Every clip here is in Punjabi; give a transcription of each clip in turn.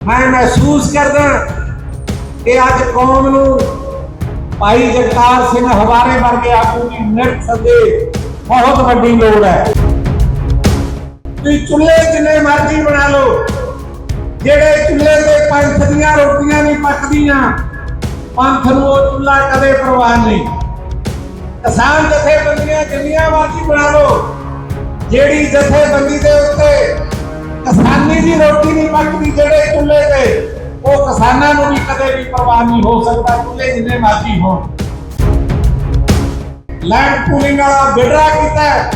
ਮੈਂ ਮਹਿਸੂਸ ਕਰਦਾ ਕਿ ਅੱਜ ਕੌਮ ਨੂੰ ਭਾਈ ਜਗਤਾਰ ਸਿੰਘ ਹਵਾਰੇ ਵਰਗੇ ਆਗੂ ਦੀ ਨਿਰਖ ਸਦੇ ਬਹੁਤ ਵੱਡੀ ਲੋੜ ਹੈ। ਤੁਸੀਂ ਚੁੱਲ੍ਹੇ ਜਿੰਨੇ ਮਰਜ਼ੀ ਬਣਾ ਲਓ, ਜਿਹੜੇ ਚੁੱਲ੍ਹੇ ਤੇ ਪੰਥ ਦੀਆਂ ਰੋਟੀਆਂ ਨਹੀਂ ਪੱਕਦੀਆਂ, ਪੰਥ ਨੂੰ ਉਹ ਚੁੱਲ੍ਹਾ ਕਦੇ ਪ੍ਰਵਾਹ ਨਹੀਂ। ਕਿਸਾਨ ਜਥੇਬੰਦੀਆਂ ਜਿੰਨੀਆਂ ਮਰਜ਼ੀ ਬਣਾ ਲਓ, ਜਿਹੜੀ ਜਥੇਬੰਦੀ ਦੇ ਉੱਤੇ ਕਿਸਾਨੀ ਦੀ ਰੋਟੀ ਨਹੀਂ ਪੱਕਦੀ, ਜਿਹੜੇ ਚੁੱਲ੍ਹੇ ਤੇ, ਉਹ ਕਿਸਾਨਾਂ ਨੂੰ ਵੀ ਕਦੇ ਵੀ ਪ੍ਰਵਾਹ ਨਹੀਂ ਹੋ ਸਕਦਾ, ਚੁੱਲ੍ਹੇ ਜਿੰਨੇ ਮਰਜ਼ੀ ਹੋਣ। ਲੈਂਡ ਪੂਲਿੰਗ ਵਾਲਾ ਬਿਡਰਾ ਕੀਤਾ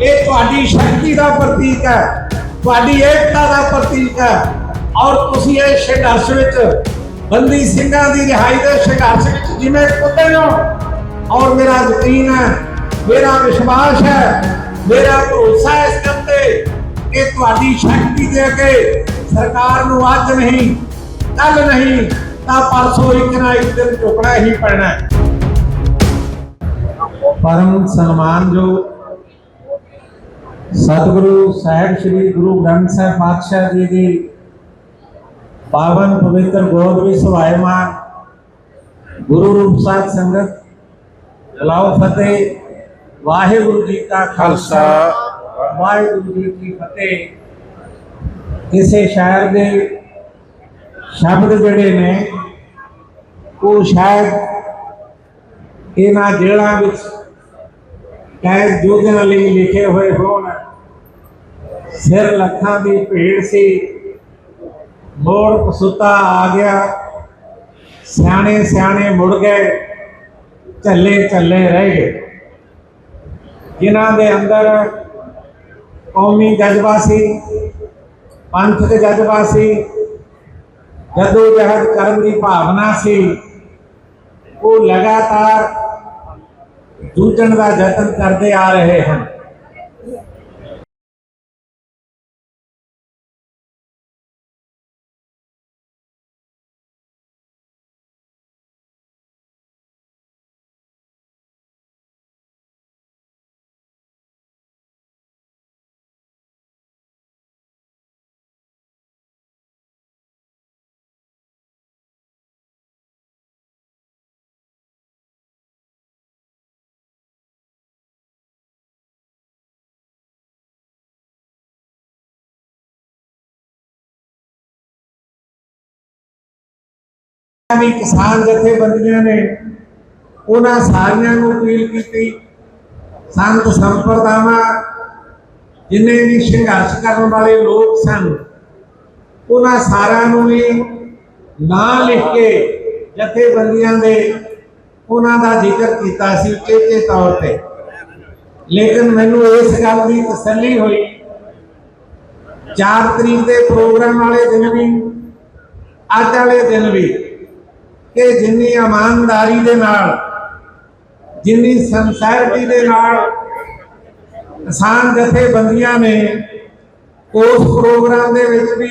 ਇਹ ਤੁਹਾਡੀ ਸ਼ਕਤੀ ਦਾ ਪ੍ਰਤੀਕ ਹੈ। ਤੁਹਾਡੀ ਏਕਤਾ ਦਾ ਪ੍ਰਤੀਕ ਹੈ। ਔਰ ਤੁਸੀਂ ਇਹ ਸੰਘਰਸ਼ ਵਿੱਚ ਬੰਦੀ ਸਿੰਘਾਂ ਦੀ ਰਿਹਾਈ ਦੇ ਸੰਘਰਸ਼ ਵਿੱਚ ਜਿਵੇਂ ਕੁੱਤੇ ਹੋ, ਔਰ ਮੇਰਾ ਯਕੀਨ ਹੈ, ਮੇਰਾ ਵਿਸ਼ਵਾਸ ਹੈ, ਮੇਰਾ ਭਰੋਸਾ ਹੈ ਇਸ ਗੱਲ ਤੇ ਕਿ ਤੁਹਾਡੀ ਸ਼ਕਤੀ ਦੇ ਅੱਗੇ ਸਰਕਾਰ ਨੂੰ ਅੱਜ ਨਹੀਂ ਕੱਲ ਨਹੀਂ ਤਾਂ ਪਰਸੋਂ ਇੱਕ ਨਾ ਇੱਕ ਦਿਨ ਝੁਕਣਾ ਹੀ ਪੈਣਾ ਹੈ। ਪਰਮ ਸਨਮਾਨਯੋਗ ਸਤਿਗੁਰੂ ਸਾਹਿਬ ਸ੍ਰੀ ਗੁਰੂ ਗ੍ਰੰਥ ਸਾਹਿਬ ਪਾਤਸ਼ਾਹ ਜੀ ਦੀ ਪਾਵਨ ਪਵਿੱਤਰ ਗੋਦ ਵਿੱਚ ਸਵਾਇਮਾਨ ਗੁਰੂ ਰੂਪ ਸਾਧ ਸੰਗਤ ਲਾਓ ਫਤਿਹ ਵਾਹਿਗੁਰੂ ਜੀ ਕਾ ਖਾਲਸਾ। ਵਾਹਿਗੁਰੂ ਜੀ ਕੀ ਫਤਿਹ। ਕਿਸੇ ਸ਼ਾਇਰ ਦੇ ਸ਼ਬਦ ਜਿਹੜੇ ਨੇ, ਉਹ ਸ਼ਾਇਦ ਇਹਨਾਂ ਜੇਲ੍ਹਾਂ ਵਿੱਚ ਕੈਦ ਯੋਧਿਆਂ ਲਈ ਲਿਖੇ ਹੋਏ ਹੋਣ। ਸਿਰ ਲੱਖਾਂ ਦੀ ਭੀੜ ਸੀ। ਮੋੜ ਸੁਤਾ ਆ ਗਿਆ। ਸਿਆਣੇ ਸਿਆਣੇ ਮੁੜ ਗਏ। ਝੱਲੇ ਝੱਲੇ ਰਹਿ ਗਏ। ਜਿਨ੍ਹਾਂ ਦੇ ਅੰਦਰ ਕੌਮੀ ਜਜ਼ਬਾ ਸੀ ਪੰਥਕ ਜਜ਼ਬਾ ਸੀ ਜਦੋਂ ਜਹਦ ਕਰਨ ਦੀ ਭਾਵਨਾ ਸੀ। ਉਹ ਲਗਾਤਾਰ ਜੂਝਣ ਦਾ ਯਤਨ ਕਰਦੇ ਆ ਰਹੇ ਹਨ। ਵੀ ਕਿਸਾਨ ਜਥੇਬੰਦੀਆਂ ਨੇ ਉਹਨਾਂ ਸਾਰਿਆਂ ਨੂੰ ਅਪੀਲ ਕੀਤੀ, ਸੰਤ ਸੰਪਰਦਾਵਾਂ, ਜਿੰਨੇ ਵੀ ਸੰਘਰਸ਼ ਕਰਨ ਵਾਲੇ ਲੋਕ ਸਨ, ਉਹਨਾਂ ਸਾਰਿਆਂ ਨੂੰ ਵੀ ਨਾਂ ਲਿਖ ਕੇ ਜਥੇਬੰਦੀਆਂ ਦੇ ਉਹਨਾਂ ਦਾ ਜ਼ਿਕਰ ਕੀਤਾ ਸੀ ਉਚੇਚੇ ਤੌਰ ਤੇ। ਲੇਕਿਨ ਮੈਨੂੰ ਇਸ ਗੱਲ ਦੀ ਤਸੱਲੀ ਹੋਈ। 4 ਤਰੀਕ ਦੇ ਪ੍ਰੋਗਰਾਮ ਵਾਲੇ ਦਿਨ ਵੀ, ਅੱਜ ਵਾਲੇ ਦਿਨ ਵੀ ਕਿ ਜਿੰਨੀ ਇਮਾਨਦਾਰੀ ਦੇ ਨਾਲ, ਜਿੰਨੀ ਸੰਸੈਰਿਟੀ ਦੇ ਨਾਲ ਕਿਸਾਨ ਜਥੇਬੰਦੀਆਂ ਨੇ ਉਸ ਪ੍ਰੋਗਰਾਮ ਦੇ ਵਿੱਚ ਵੀ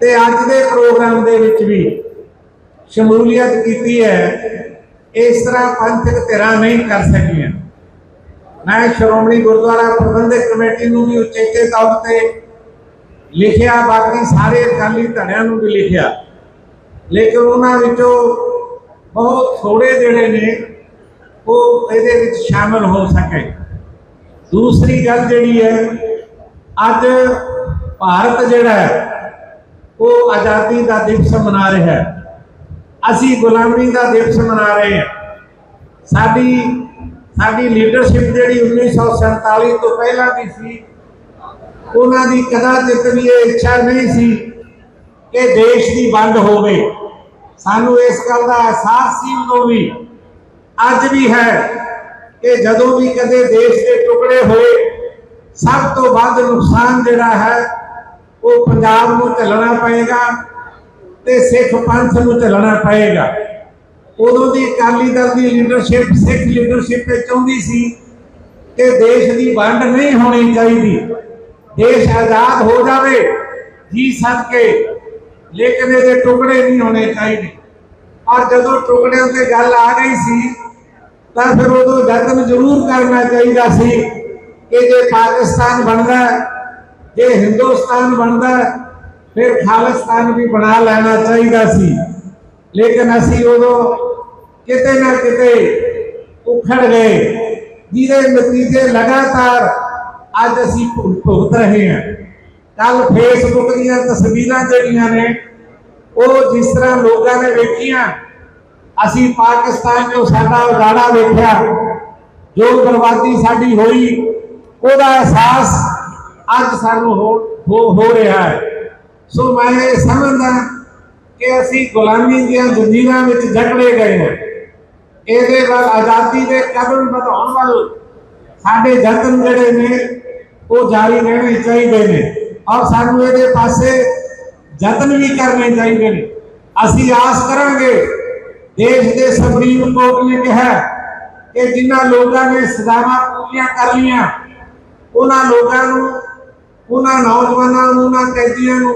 ਤੇ ਅੱਜ ਦੇ ਪ੍ਰੋਗਰਾਮ ਦੇ ਵਿੱਚ ਵੀ ਸ਼ਮੂਲੀਅਤ ਕੀਤੀ ਹੈ, ਇਸ ਤਰ੍ਹਾਂ ਪੰਥਕ ਧਿਰਾਂ ਨਹੀਂ ਕਰ ਸਕੀਆਂ। ਮੈਂ ਸ਼੍ਰੋਮਣੀ ਗੁਰਦੁਆਰਾ ਪ੍ਰਬੰਧਕ ਕਮੇਟੀ ਨੂੰ ਵੀ ਉਚੇਚੇ ਤੌਰ ਤੇ ਲਿਖਿਆ, ਬਾਕੀ ਸਾਰੇ ਅਕਾਲੀ ਧੜਿਆਂ ਨੂੰ ਵੀ ਲਿਖਿਆ। ਲੇਕਿਨ ਉਹਨਾਂ ਵਿੱਚੋਂ ਬਹੁਤ ਥੋੜੇ ਜਿਹੜੇ ਨੇ, ਉਹ ਇਹਦੇ ਵਿੱਚ ਸ਼ਾਮਲ ਹੋ ਸਕੇ। ਦੂਸਰੀ ਗੱਲ ਜਿਹੜੀ ਹੈ, ਅੱਜ ਭਾਰਤ ਜਿਹੜਾ ਹੈ, ਉਹ ਆਜ਼ਾਦੀ ਦਾ ਦਿਵਸ ਮਨਾ ਰਿਹਾ ਹੈ। ਅਸੀਂ ਗੁਲਾਮੀ ਦਾ ਦਿਵਸ ਮਨਾ ਰਹੇ ਹਾਂ। ਸਾਡੀ ਸਾਡੀ ਲੀਡਰਸ਼ਿਪ ਜਿਹੜੀ 1947 ਤੋਂ ਪਹਿਲਾਂ ਦੀ ਸੀ, ਉਹਨਾਂ ਦੀ ਕਦਾਚਿਤ ਵੀ ਇਹ ਇੱਛਾ ਨਹੀਂ ਸੀ ਕਿ ਦੇਸ਼ ਦੀ ਵੰਡ ਹੋਵੇ। ਸਾਨੂੰ ਇਸ ਗੱਲ ਦਾ ਅਹਿਸਾਸ ਸੀ ਉਦੋਂ ਵੀ। ਅੱਜ ਵੀ ਹੈ ਕਿ ਜਦੋਂ ਵੀ ਕਦੇ ਦੇਸ਼ ਦੇ ਟੁਕੜੇ ਹੋਏ, ਸਭ ਤੋਂ ਵੱਧ ਨੁਕਸਾਨ ਜਿਹੜਾ ਹੈ, ਉਹ ਪੰਜਾਬ ਨੂੰ ਝੱਲਣਾ ਪਏਗਾ ਤੇ ਸਿੱਖ ਪੰਥ ਨੂੰ ਝੱਲਣਾ ਪਏਗਾ। ਉਦੋਂ ਦੀ ਅਕਾਲੀ ਦਲ ਦੀ ਲੀਡਰਸ਼ਿਪ ਸਿੱਖ ਲੀਡਰਸ਼ਿਪ ਇਹ ਚਾਹੁੰਦੀ ਸੀ ਕਿ ਦੇਸ਼ ਦੀ ਵੰਡ ਨਹੀਂ ਹੋਣੀ ਚਾਹੀਦੀ। ਦੇਸ਼ ਆਜ਼ਾਦ ਹੋ ਜਾਵੇ। ਜੀ ਸਦਕੇ ਲੇਕਿਨ ਇਹਦੇ ਟੁਕੜੇ ਨਹੀਂ ਹੋਣੇ ਚਾਹੀਦੇ। ਔਰ ਜਦੋਂ ਟੁਕੜਿਆਂ ਤੇ ਗੱਲ ਆ ਗਈ ਸੀ, ਤਾਂ ਫਿਰ ਉਦੋਂ ਯਤਨ ਜ਼ਰੂਰ ਕਰਨਾ ਚਾਹੀਦਾ ਸੀ ਕਿ ਜੇ ਪਾਕਿਸਤਾਨ ਬਣਦਾ, ਜੇ ਹਿੰਦੁਸਤਾਨ ਬਣਦਾ, ਫਿਰ ਖਾਲਿਸਤਾਨ ਵੀ ਬਣਾ ਲੈਣਾ ਚਾਹੀਦਾ ਸੀ। ਲੇਕਿਨ ਅਸੀਂ ਉਦੋਂ ਕਿਤੇ ਨਾ ਕਿਤੇ ਉਖੜ ਗਏ। ਜਿਹਦੇ ਨਤੀਜੇ ਲਗਾਤਾਰ ਅੱਜ ਅਸੀਂ ਭੁਗਤ ਰਹੇ ਹਾਂ। ਕੱਲ ਫੇਸਬੁੱਕ ਦੀਆਂ ਤਸਵੀਰਾਂ ਜਿਹੜੀਆਂ ਨੇ, ਉਹ ਜਿਸ ਤਰ੍ਹਾਂ ਲੋਕਾਂ ਨੇ ਵੇਖੀਆਂ, ਅਸੀਂ ਪਾਕਿਸਤਾਨ ਨੂੰ ਸਾਡਾ ਉਜਾੜਾ ਵੇਖਿਆ, ਜੋ ਬਰਬਾਦੀ ਸਾਡੀ ਹੋਈ, ਉਹਦਾ ਅਹਿਸਾਸ ਅੱਜ ਸਾਨੂੰ ਹੋ ਰਿਹਾ ਹੈ। ਸੋ ਮੈਂ ਇਹ ਸਮਝਦਾ ਕਿ ਅਸੀਂ ਗੁਲਾਮੀ ਦੀਆਂ ਜ਼ੰਜੀਰਾਂ ਵਿੱਚ ਜਕੜੇ ਗਏ ਹਾਂ। ਇਹਦੇ ਵੱਲ ਆਜ਼ਾਦੀ ਦੇ ਕਦਮ ਵਧਾਉਣ ਵੱਲ ਸਾਡੇ ਯਤਨ ਜਿਹੜੇ ਨੇ, ਉਹ ਜਾਰੀ ਰਹਿਣੇ ਚਾਹੀਦੇ ਨੇ। ਔਰ ਸਾਨੂੰ ਇਹਦੇ ਪਾਸੇ ਯਤਨ ਵੀ ਕਰਨੇ ਚਾਹੀਦੇ ਨੇ। ਅਸੀਂ ਆਸ ਕਰਾਂਗੇ, ਦੇਸ਼ ਦੇ ਸੁਪਰੀਮ ਕੋਰਟ ਨੇ ਕਿਹਾ ਕਿ ਜਿਨ੍ਹਾਂ ਲੋਕਾਂ ਨੇ ਸਜ਼ਾਵਾਂ ਪੂਰੀਆਂ ਕਰ ਲਈਆਂ, ਉਹਨਾਂ ਲੋਕਾਂ ਨੂੰ, ਉਹਨਾਂ ਨੌਜਵਾਨਾਂ ਨੂੰ, ਉਹਨਾਂ ਕੈਦੀਆਂ ਨੂੰ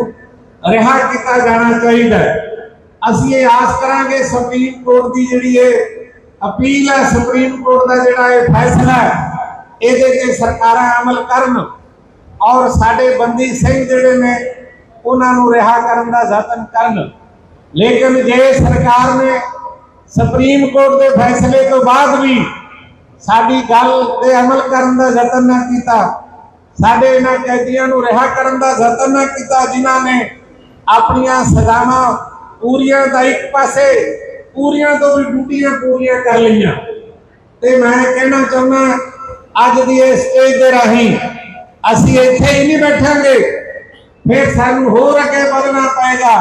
ਰਿਹਾ ਕੀਤਾ ਜਾਣਾ ਚਾਹੀਦਾ ਅਸੀਂ ਇਹ ਆਸ ਕਰਾਂਗੇ ਸੁਪਰੀਮ ਕੋਰਟ ਦੀ ਜਿਹੜੀ ਇਹ ਅਪੀਲ ਹੈ, ਸੁਪਰੀਮ ਕੋਰਟ ਦਾ ਜਿਹੜਾ ਇਹ ਫੈਸਲਾ ਹੈ, ਇਹਦੇ ਤੇ ਸਰਕਾਰਾਂ ਅਮਲ ਕਰਨ। ਔਰ ਸਾਡੇ ਬੰਦੀ ਸਿੰਘ ਜਿਹੜੇ ਨੇ, ਉਹਨਾਂ ਨੂੰ ਰਿਹਾ ਕਰਨ ਦਾ ਯਤਨ ਕਰਨ। ਲੇਕਿਨ ਜੇ ਸਰਕਾਰ ਨੇ ਸੁਪਰੀਮ ਕੋਰਟ ਦੇ ਫੈਸਲੇ ਤੋਂ ਬਾਅਦ ਵੀ ਸਾਡੀ ਗੱਲ ਤੇ ਅਮਲ ਕਰਨ ਦਾ ਯਤਨ ਨਾ ਕੀਤਾ, ਸਾਡੇ ਇਹਨਾਂ ਕੈਦੀਆਂ ਨੂੰ ਰਿਹਾ ਕਰਨ ਦਾ ਯਤਨ ਨਾ ਕੀਤਾ, ਜਿਨ੍ਹਾਂ ਨੇ ਆਪਣੀਆਂ ਸਜ਼ਾਵਾਂ ਪੂਰੀਆਂ ਦਾ ਇੱਕ ਪਾਸੇ, ਪੂਰੀਆਂ ਤੋਂ ਵੀ ਡਿਊਟੀਆਂ ਪੂਰੀਆਂ ਕਰ ਲਈਆਂ। ਤੇ ਮੈਂ ਕਹਿਣਾ ਚਾਹੁੰਦਾ, ਅੱਜ ਦੀ ਇਸ ਸਟੇਜ ਦੇ ਰਾਹੀਂ ਅਸੀਂ ਇੱਥੇ ਹੀ ਨਹੀਂ ਬੈਠਾਂਗੇ। ਫਿਰ ਸਾਨੂੰ ਹੋਰ ਅੱਗੇ ਵਧਣਾ ਪਏਗਾ।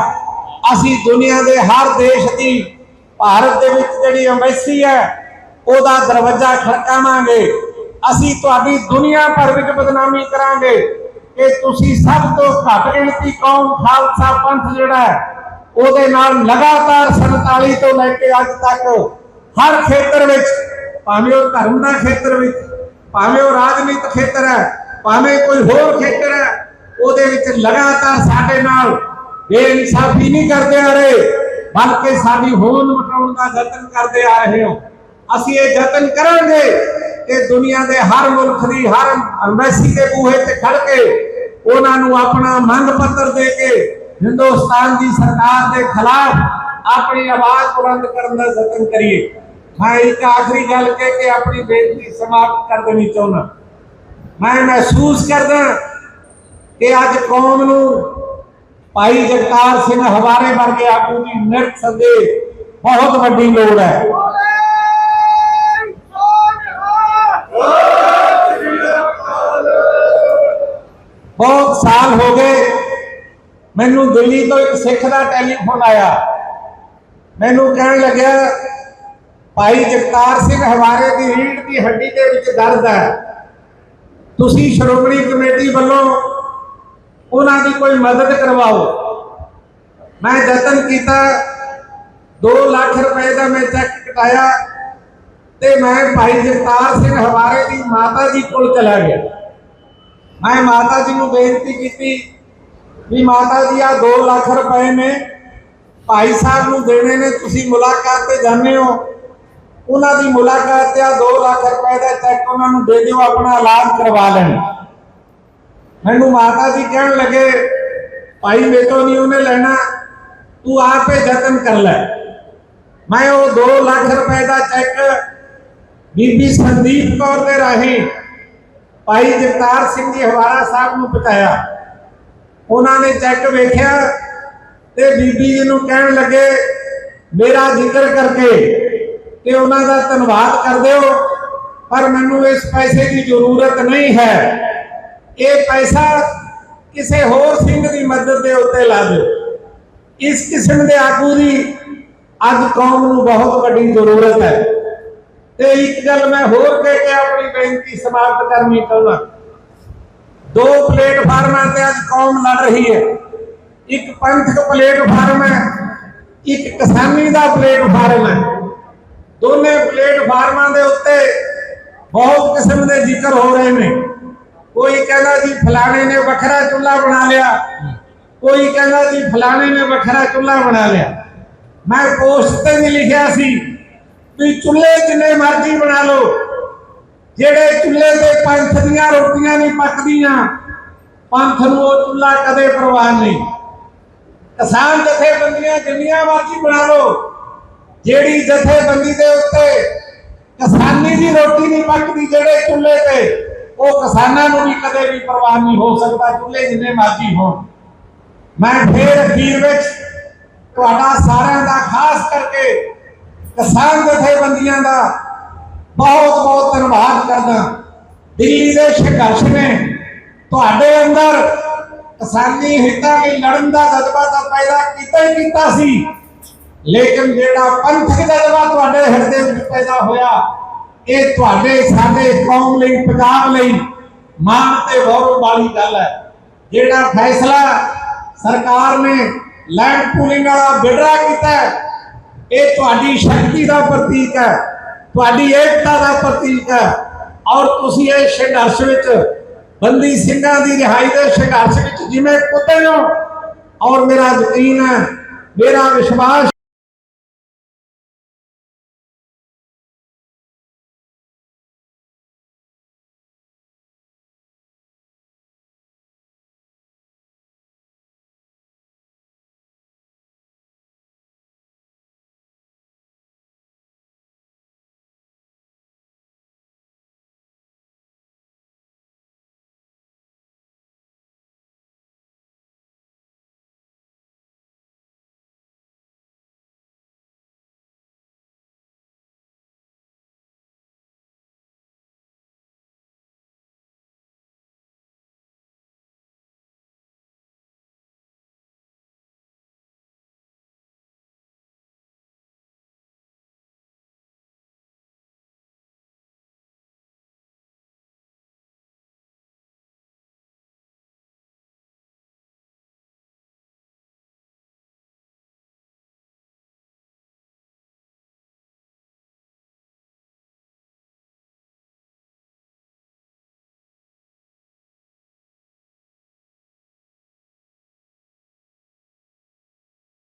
ਅਸੀਂ ਦੁਨੀਆ ਦੇ ਹਰ ਦੇਸ਼ ਦੀ, ਭਾਰਤ ਦੇ ਵਿੱਚ ਜਿਹੜੀ ਐਮਬੈਸੀ ਹੈ, ਉਹਦਾ ਦਰਵਾਜ਼ਾ ਖੜਕਾਵਾਂਗੇ। ਅਸੀਂ ਤੁਹਾਡੀ ਦੁਨੀਆ ਭਰ ਵਿੱਚ ਬਦਨਾਮੀ ਕਰਾਂਗੇ। ਕਿ ਤੁਸੀਂ ਸਭ ਤੋਂ ਘੱਟ ਗਿਣਤੀ ਕੌਮ, ਖਾਲਸਾ ਪੰਥ ਜਿਹੜਾ ਹੈ, ਉਹਦੇ ਨਾਲ ਲਗਾਤਾਰ 47 ਤੋਂ ਲੈ ਕੇ ਅੱਜ ਤੱਕ ਹਰ ਖੇਤਰ ਵਿੱਚ, ਭਾਵੇਂ ਉਹ ਧਰਮ ਦਾ ਖੇਤਰ ਵਿੱਚ, ਭਾਵੇਂ ਉਹ ਰਾਜਨੀਤਿਕ ਖੇਤਰ ਹੈ ਭਾਵੇਂ ਕੋਈ ਹੋਰ ਖੇਤਰ ਹੈ, ਉਹਦੇ ਵਿੱਚ ਲਗਾਤਾਰ ਸਾਡੇ ਨਾਲ ਬੇਇਨਸਾਫੀ ਨਹੀਂ ਕਰਦੇ ਆ ਰਹੇ, ਬਲਕਿ ਸਾਡੀ ਹੋਂਦ ਮਟਾਉਣ ਦਾ ਯਤਨ ਕਰਦੇ ਆ ਰਹੇ ਹੋ। ਅਸੀਂ ਇਹ ਯਤਨ ਕਰਾਂਗੇ ਕਿ ਦੁਨੀਆ ਦੇ ਹਰ ਮੁਲਕ ਦੀ, ਹਰ ਐਮਬੈਸੀ ਦੇ ਬੂਹੇ ਤੇ ਖੜ ਕੇ ਉਹਨਾਂ ਨੂੰ ਆਪਣਾ ਮੰਗ ਪੱਤਰ ਦੇ ਕੇ ਹਿੰਦੁਸਤਾਨ ਦੀ ਸਰਕਾਰ ਦੇ ਖਿਲਾਫ ਆਪਣੀ ਆਵਾਜ਼ ਬੁਲੰਦ ਕਰਨ ਦਾ ਯਤਨ ਕਰੀਏ। ਮੈਂ ਇੱਕ ਆਖਰੀ ਗੱਲ ਕਹਿ ਕੇ ਆਪਣੀ ਬੇਨਤੀ ਸਮਾਪਤ ਕਰ ਦੇਣੀ ਚਾਹੁੰਦਾ। ਮੈਂ ਮਹਿਸੂਸ ਕਰਦਾ ਕਿ ਅੱਜ ਕੌਮ ਨੂੰ ਭਾਈ ਜਗਤਾਰ ਸਿੰਘ ਹਵਾਰੇ ਵਰਗੇ ਆਗੂ ਦੀ ਨਿਰਤ ਸਦੇ ਬਹੁਤ ਵੱਡੀ ਲੋੜ ਹੈ। ਬਹੁਤ ਸਾਲ ਹੋ ਗਏ ਮੈਨੂੰ ਦਿੱਲੀ ਤੋਂ ਇੱਕ ਸਿੱਖ ਦਾ ਟੈਲੀਫੋਨ ਆਇਆ। ਮੈਨੂੰ ਕਹਿਣ ਲੱਗਿਆ, ਭਾਈ ਜਗਤਾਰ ਸਿੰਘ ਹਵਾਰੇ ਦੀ ਰੀੜ ਦੀ ਹੱਡੀ ਦੇ ਵਿੱਚ ਦਰਦ ਹੈ। ਤੁਸੀਂ ਸ਼੍ਰੋਮਣੀ ਕਮੇਟੀ ਵੱਲੋਂ ਉਹਨਾਂ ਦੀ ਕੋਈ ਮਦਦ ਕਰਵਾਓ। ਮੈਂ ਯਤਨ ਕੀਤਾ 2 ਲੱਖ ਰੁਪਏ ਦਾ ਮੈਂ ਚੈੱਕ ਕਟਾਇਆ ਤੇ ਮੈਂ ਭਾਈ ਜਗਤਾਰ ਸਿੰਘ ਹਵਾਰੇ ਦੀ ਮਾਤਾ ਜੀ ਕੋਲ ਚਲਾ ਗਿਆ। ਮੈਂ ਮਾਤਾ ਜੀ ਨੂੰ ਬੇਨਤੀ ਕੀਤੀ ਵੀ ਮਾਤਾ ਜੀ ਆ 2 ਲੱਖ ਰੁਪਏ ਨੇ ਭਾਈ ਸਾਹਿਬ ਨੂੰ ਦੇਣੇ ਨੇ, ਤੁਸੀਂ ਮੁਲਾਕਾਤ ਤੇ ਜਾਂਦੇ ਹੋ। ਉਹਨਾਂ ਦੀ ਮੁਲਾਕਾਤ ਆ 2 ਲੱਖ ਰੁਪਏ ਦਾ ਚੈੱਕ ਉਹਨਾਂ ਨੂੰ ਦੇ ਦਿਓ, ਆਪਣਾ ਇਲਾਜ ਕਰਵਾ ਲੈਣ। ਮੈਨੂੰ ਮਾਤਾ ਜੀ ਕਹਿਣ ਲੱਗੇ, ਭਾਈ ਮੇਤੋਂ ਨਹੀਂ ਉਹਨੇ ਲੈਣਾ, ਤੂੰ ਆਪੇ ਯਤਨ ਕਰ ਲੈ। ਮੈਂ ਉਹ 2 ਲੱਖ ਰੁਪਏ ਦਾ ਚੈੱਕ ਬੀਬੀ ਸੰਦੀਪ ਕੌਰ ਦੇ ਰਾਹੀਂ ਭਾਈ ਜਗਤਾਰ ਸਿੰਘ ਜੀ ਹਵਾਰਾ ਸਾਹਿਬ ਨੂੰ ਪਹੁੰਚਾਇਆ। ਉਹਨਾਂ ਨੇ ਚੈੱਕ ਵੇਖਿਆ ਤੇ ਬੀਬੀ ਜੀ ਨੂੰ ਕਹਿਣ ਲੱਗੇ, ਮੇਰਾ ਜ਼ਿਕਰ ਕਰਕੇ ਤੇ ਉਹਨਾਂ ਦਾ ਧੰਨਵਾਦ ਕਰ ਦਿਓ ਪਰ ਮੈਨੂੰ ਇਸ ਪੈਸੇ ਦੀ ਜ਼ਰੂਰਤ ਨਹੀਂ ਹੈ। ਇਹ ਪੈਸਾ ਕਿਸੇ ਹੋਰ ਸਿੰਘ ਦੀ ਮਦਦ ਦੇ ਉੱਤੇ ਲਾ ਦਿਓ। ਇਸ ਕਿਸਮ ਦੇ ਆਗੂ ਦੀ ਅੱਜ ਕੌਮ ਨੂੰ ਬਹੁਤ ਵੱਡੀ ਜ਼ਰੂਰਤ ਹੈ। ਤੇ ਇੱਕ ਗੱਲ ਮੈਂ ਹੋਰ ਕਹਿ ਕੇ ਆਪਣੀ ਬੇਨਤੀ ਸਮਾਪਤ ਕਰਨੀ ਚਾਹੁੰਦਾ। ਦੋ ਪਲੇਟਫਾਰਮਾਂ ਤੇ ਅੱਜ ਕੌਮ ਲੜ ਰਹੀ ਹੈ। ਇੱਕ ਪੰਥਕ ਪਲੇਟਫਾਰਮ ਹੈ, ਇੱਕ ਕਿਸਾਨੀ ਦਾ ਪਲੇਟਫਾਰਮ ਹੈ। ਦੋਨੇ ਪਲੇਟਫਾਰਮਾਂ ਦੇ ਉੱਤੇ ਬਹੁਤ ਕਿਸਮ ਦੇ ਜ਼ਿਕਰ ਹੋ ਰਹੇ ਨੇ। ਕੋਈ ਕਹਿੰਦਾ ਜੀ ਫਲਾਣੇ ਨੇ ਵੱਖਰਾ ਚੁੱਲ੍ਹਾ ਬਣਾ ਲਿਆ। ਕੋਈ ਕਹਿੰਦਾ ਜੀ ਫਲਾਣੇ ਨੇ ਵੱਖਰਾ ਚੁੱਲ੍ਹਾ ਬਣਾ ਲਿਆ। ਮੈਂ ਪੋਸਟ ਤੇ ਵੀ ਲਿਖਿਆ ਸੀ ਵੀ ਚੁੱਲ੍ਹੇ ਜਿੰਨੇ ਮਰਜ਼ੀ ਬਣਾ ਲਓ। ਜਿਹੜੇ ਚੁੱਲ੍ਹੇ ਤੇ ਪੰਥ ਦੀਆਂ ਰੋਟੀਆਂ ਨਹੀਂ ਪੱਕਦੀਆਂ, ਪੰਥ ਨੂੰ ਉਹ ਚੁੱਲ੍ਹਾ ਕਦੇ ਪਰਵਾਹ ਨਹੀਂ। ਕਿਸਾਨ ਜਥੇਬੰਦੀਆਂ ਜਿੰਨੀਆਂ ਮਰਜ਼ੀ ਬਣਾ ਲਓ। ਜਿਹੜੀ ਜਥੇਬੰਦੀ ਦੇ ਉੱਤੇ ਕਿਸਾਨੀ ਦੀ ਰੋਟੀ ਨਹੀਂ ਪੱਕਦੀ, ਜਿਹੜੇ ਚੁੱਲ੍ਹੇ ਤੇ, ਉਹ ਕਿਸਾਨਾਂ ਨੂੰ ਵੀ ਕਦੇ ਵੀ ਪਰਵਾਹ ਨਹੀਂ ਹੋ ਸਕਦਾ, ਚੁੱਲ੍ਹੇ ਜਿੰਨੇ ਮਰਜ਼ੀ ਹੋਣ। ਮੈਂ ਫੇਰ ਅਖੀਰ ਵਿੱਚ ਤੁਹਾਡਾ ਸਾਰਿਆਂ ਦਾ ਖਾਸ ਕਰਕੇ ਕਿਸਾਨ ਜਥੇਬੰਦੀਆਂ ਦਾ ਬਹੁਤ ਬਹੁਤ ਧੰਨਵਾਦ ਕਰਦਾ। ਦਿੱਲੀ ਦੇ ਸੰਘਰਸ਼ ਨੇ ਤੁਹਾਡੇ ਅੰਦਰ ਕਿਸਾਨੀ ਹਿੱਤਾਂ ਲਈ ਲੜਨ ਦਾ ਜਜ਼ਬਾ ਤਾਂ ਪੈਦਾ ਕੀਤਾ ਹੀ ਕੀਤਾ ਸੀ। ਲੇਕਿਨ ਜਿਹੜਾ ਪੰਥਕ ਜਜ਼ਬਾ ਤੁਹਾਡੇ ਹਿਰਦੇ ਵਿੱਚ ਪੈਦਾ ਹੋਇਆ, ਇਹ ਤੁਹਾਡੇ ਸਾਡੇ ਕੌਮ ਲਈ, ਪੰਜਾਬ ਲਈ ਮਾਣ ਤੇ ਗੌਰਵ ਵਾਲੀ ਗੱਲ ਹੈ। ਜਿਹੜਾ ਫੈਸਲਾ ਸਰਕਾਰ ਨੇ ਲੈਂਡ ਪੂਲਿੰਗ ਵਾਲਾ ਬਿਡਰਾ ਕੀਤਾ ਇਹ ਤੁਹਾਡੀ ਸ਼ਕਤੀ ਦਾ ਪ੍ਰਤੀਕ ਹੈ, ਤੁਹਾਡੀ ਏਕਤਾ ਦਾ ਪ੍ਰਤੀਕ ਹੈ। ਔਰ ਤੁਸੀਂ ਇਹ ਸੰਘਰਸ਼ ਵਿੱਚ ਬੰਦੀ ਸਿੰਘਾਂ ਦੀ ਰਿਹਾਈ ਦੇ ਸੰਘਰਸ਼ ਵਿੱਚ ਜਿਵੇਂ ਕੁੱਤੇ ਹੋ, ਔਰ ਮੇਰਾ ਯਕੀਨ ਹੈ, ਮੇਰਾ ਵਿਸ਼ਵਾਸ